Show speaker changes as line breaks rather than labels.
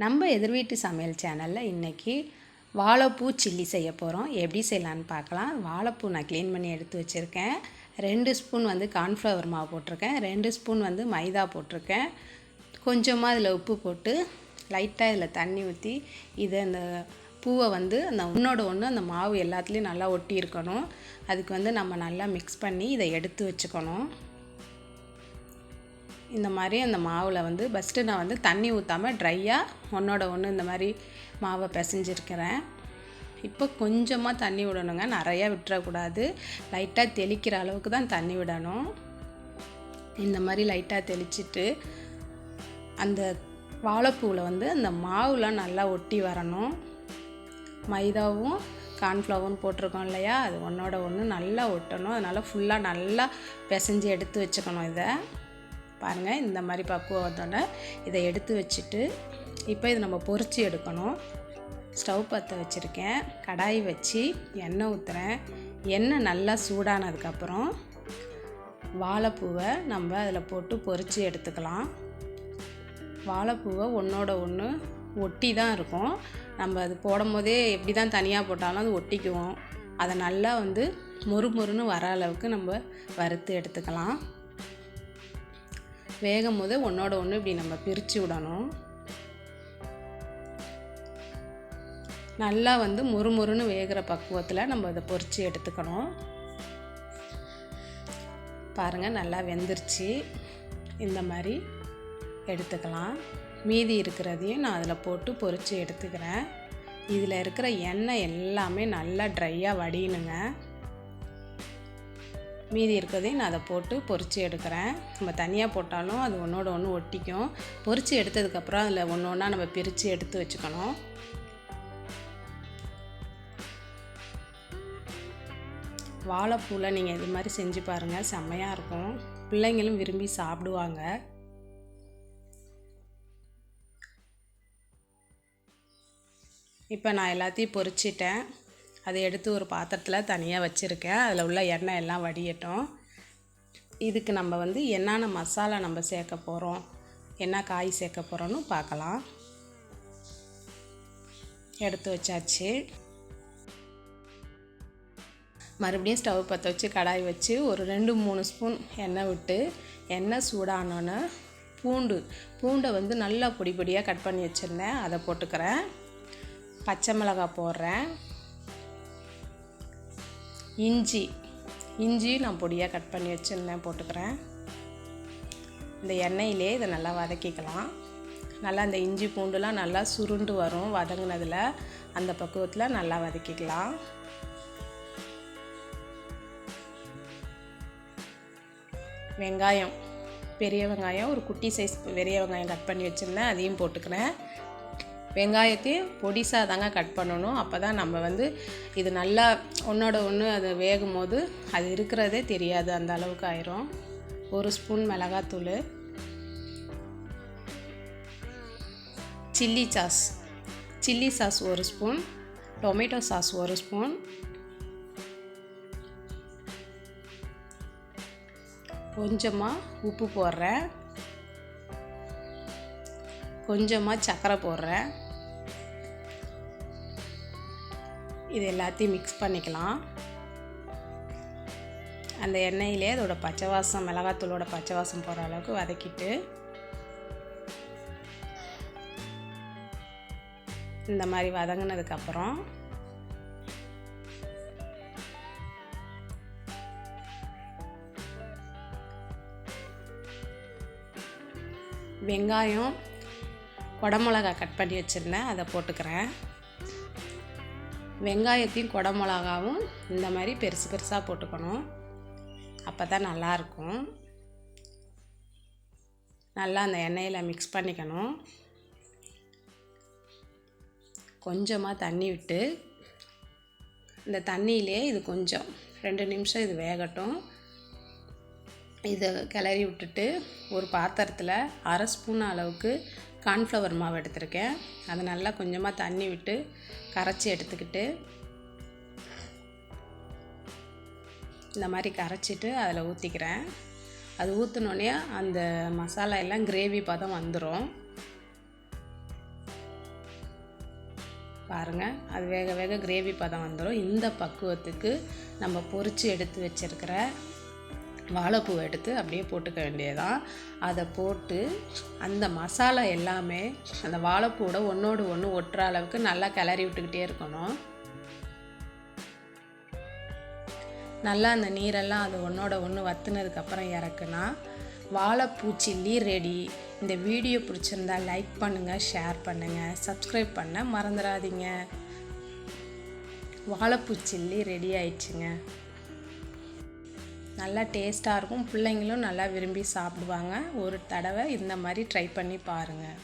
நம்ம எதிர் வீட்டு சமையல் சேனலில் இன்றைக்கி வாழைப்பூ சில்லி செய்ய போகிறோம் எப்படி செய்யலான்னு பார்க்கலாம். வாழைப்பூ நான் க்ளீன் பண்ணி எடுத்து வச்சுருக்கேன். ரெண்டு ஸ்பூன் வந்து கார்ன்ஃப்ளவர் மாவு போட்டிருக்கேன். ரெண்டு ஸ்பூன் வந்து மைதா போட்டிருக்கேன். கொஞ்சமாக அதில் உப்பு போட்டு லைட்டாக இதில் தண்ணி ஊற்றி இதை அந்த பூவை வந்து அந்த ஒன்றோட ஒன்று அந்த மாவு எல்லாத்துலேயும் நல்லா ஒட்டி இருக்கணும். அதுக்கு வந்து நம்ம நல்லா மிக்ஸ் பண்ணி இதை எடுத்து வச்சுக்கணும். இந்த மாதிரி அந்த மாவில் வந்து ஃபஸ்ட்டு நான் வந்து தண்ணி ஊற்றாமல் ட்ரையாக ஒன்றோட ஒன்று இந்த மாதிரி மாவை பிசைஞ்சிருக்கிறேன். இப்போ கொஞ்சமாக தண்ணி விடணுங்க. நிறையா விட்டுறக்கூடாது. லைட்டாக தெளிக்கிற அளவுக்கு தான் தண்ணி விடணும். இந்த மாதிரி லைட்டாக தெளிச்சிட்டு அந்த வாழைப்பூவில் வந்து அந்த மாவுலாம் நல்லா ஒட்டி வரணும். மைதாவும் கார்ன்ஃப்ளவரும் போட்டிருக்கோம் இல்லையா? அது ஒன்றோட ஒன்று நல்லா ஒட்டணும். அதனால் ஃபுல்லாக நல்லா பிசைஞ்சு எடுத்து வச்சுக்கணும் இதை. பாருங்கள் இந்த மாதிரி பக்குவம் வந்தோடனே இதை எடுத்து வச்சுட்டு இப்போ இதை நம்ம பொரித்து எடுக்கணும். ஸ்டவ் பற்ற வச்சுருக்கேன். கடாய் வச்சு எண்ணெய் ஊற்றுறேன் எண்ணெய் நல்லா சூடானதுக்கப்புறம் வாழைப்பூவை நம்ம அதில் போட்டு பொறிச்சு எடுத்துக்கலாம். வாழைப்பூவை ஒன்றோட ஒன்று ஒட்டி தான் இருக்கும். நம்ம அது போடும் போதே எப்படி தான் தனியாக போட்டாலும் அது ஒட்டிக்குவோம். அதை நல்லா வந்து மொறு மொறுன்னு வர அளவுக்கு நம்ம வறுத்து எடுத்துக்கலாம். வேகும் போது ஒன்றோட ஒன்று இப்படி நம்ம பிரித்து விடணும். நல்லா வந்து முறுமுறுன்னு வேகிற பக்குவத்தில் நம்ம அதை பொறிச்சு எடுத்துக்கணும். பாருங்கள் நல்லா வெந்துருச்சு. இந்த மாதிரி எடுத்துக்கலாம். மீதி இருக்கிறதையும் நான் அதில் போட்டு பொரித்து எடுத்துக்கிறேன். இதில் இருக்கிற எண்ணெய் எல்லாமே நல்லா ட்ரையாக வடியணுங்க. மீதி இருக்கிறதையும் நான் அதை போட்டு பொரித்து எடுக்கிறேன். நம்ம தனியாக போட்டாலும் அது ஒன்றோட ஒன்று ஒட்டிக்கும். பொரித்து எடுத்ததுக்கப்புறம் அதில் ஒன்று ஒன்றா நம்ம பிரித்து எடுத்து வச்சுக்கணும். வாழைப்பூவில் நீங்கள் இது மாதிரி செஞ்சு பாருங்கள் செம்மையாக இருக்கும். பிள்ளைங்களும் விரும்பி சாப்பிடுவாங்க. இப்போ நான் எல்லாத்தையும் பொரிச்சிட்டேன் அதை எடுத்து ஒரு பாத்திரத்தில் தனியாக வச்சுருக்கேன். அதில் உள்ள எண்ணெய் எல்லாம் வடியட்டும். இதுக்கு நம்ம வந்து என்னென்ன மசாலா நம்ம சேர்க்க போகிறோம் என்ன காய் சேர்க்க போகிறோன்னு பார்க்கலாம். எடுத்து வச்சாச்சு. மறுபடியும் ஸ்டவ் பற்ற வச்சு கடாய் வச்சு ஒரு ரெண்டு மூணு ஸ்பூன் எண்ணெய் விட்டு எண்ணெய் சூடானோன்னு பூண்டு பூண்டை வந்து நல்லா பொடி பொடியாக கட் பண்ணி வச்சுருந்தேன். அதை போட்டுக்கிறேன். பச்சை மிளகாய் போடுறேன். இஞ்சி. இஞ்சி நான் பொடியாக கட் பண்ணி வச்சுருந்தேன் போட்டுக்கிறேன். இந்த எண்ணெயிலே இதை நல்லா வதக்கிக்கலாம். நல்லா அந்த இஞ்சி பூண்டுலாம் நல்லா சுருண்டு வரும் வதங்கினதில் அந்த பக்குவத்தில் நல்லா வதக்கிக்கலாம். வெங்காயம் பெரிய வெங்காயம் ஒரு குட்டி சைஸ் பெரிய வெங்காயம் கட் பண்ணி வச்சுருந்தேன் அதையும் போட்டுக்கிறேன். வெங்காயத்தையும் பொடிசாக தாங்க கட் பண்ணணும். அப்போ தான் நம்ம வந்து இது நல்லா ஒன்றோட ஒன்று அது வேகும் போது அது இருக்கிறதே தெரியாது. அந்த அளவுக்கு ஆயிரும். ஒரு ஸ்பூன் மிளகாத்தூள். Chilli sauce. சில்லி சாஸ் ஒரு ஸ்பூன். டொமேட்டோ சாஸ் ஒரு ஸ்பூன். கொஞ்சமாக உப்பு போடுறேன். கொஞ்சமாக சர்க்கரை போடுறேன். இது எல்லாத்தையும் மிக்ஸ் பண்ணிக்கலாம். அந்த எண்ணெயிலே அதோட பச்சை வாசம் மிளகாத்தூளோட பச்சை வாசம் போகிற அளவுக்கு வதக்கிட்டு இந்த மாதிரி வதங்கினதுக்கப்புறம் வெங்காயம் குடமிளகா கட் பண்ணி வச்சுருந்தேன் அதை போட்டுக்கிறேன். வெங்காயத்தையும் குடமிளகாவும் இந்த மாதிரி பெருசு பெருசாக போட்டுக்கணும். அப்போ தான் நல்லாயிருக்கும். நல்லா அந்த எண்ணெயில் மிக்ஸ் பண்ணிக்கணும். கொஞ்சமாக தண்ணி விட்டு இந்த தண்ணியிலே இது கொஞ்சம் ரெண்டு நிமிஷம் இது வேகட்டும். இதை கிளறி விட்டுட்டு ஒரு பாத்திரத்தில் அரை ஸ்பூன் அளவுக்கு கார்ன்ஃப்ளவர் மாவு எடுத்திருக்கேன். அதை நல்லா கொஞ்சமாக தண்ணி விட்டு கரைச்சி எடுத்துக்கிட்டு இந்த மாதிரி கரைச்சிட்டு அதில் ஊற்றிக்கிறேன் அது ஊற்றினோடனே அந்த மசாலா எல்லாம் கிரேவி பதம் வந்துடும் பாருங்கள் அது வேக வேக கிரேவி பதம் வந்துடும் இந்த பக்குவத்துக்கு நம்ம பொரித்து எடுத்து வச்சுருக்கிற வாழைப்பூவை எடுத்து அப்படியே போட்டுக்க வேண்டியதான் அதை போட்டு அந்த மசாலா எல்லாமே அந்த வாழைப்பூவோட ஒன்றோடு ஒன்று ஒட்டுற அளவுக்கு நல்லா கிளறி விட்டுக்கிட்டே இருக்கணும். நல்லா அந்த நீரெல்லாம் அது ஒன்றோட ஒன்று வத்துனதுக்கப்புறம் இறக்குனா வாழைப்பூ சில்லி ரெடி. இந்த வீடியோ பிடிச்சிருந்தா லைக் பண்ணுங்கள் ஷேர் பண்ணுங்கள் சப்ஸ்கிரைப் பண்ண மறந்துடாதீங்க. வாழைப்பூ சில்லி ரெடி ஆயிடுச்சுங்க. நல்லா டேஸ்ட்டாக இருக்கும். பிள்ளைங்களும் நல்லா விரும்பி சாப்பிடுவாங்க. ஒரு தடவை இந்த மாதிரி ட்ரை பண்ணி பாருங்கள்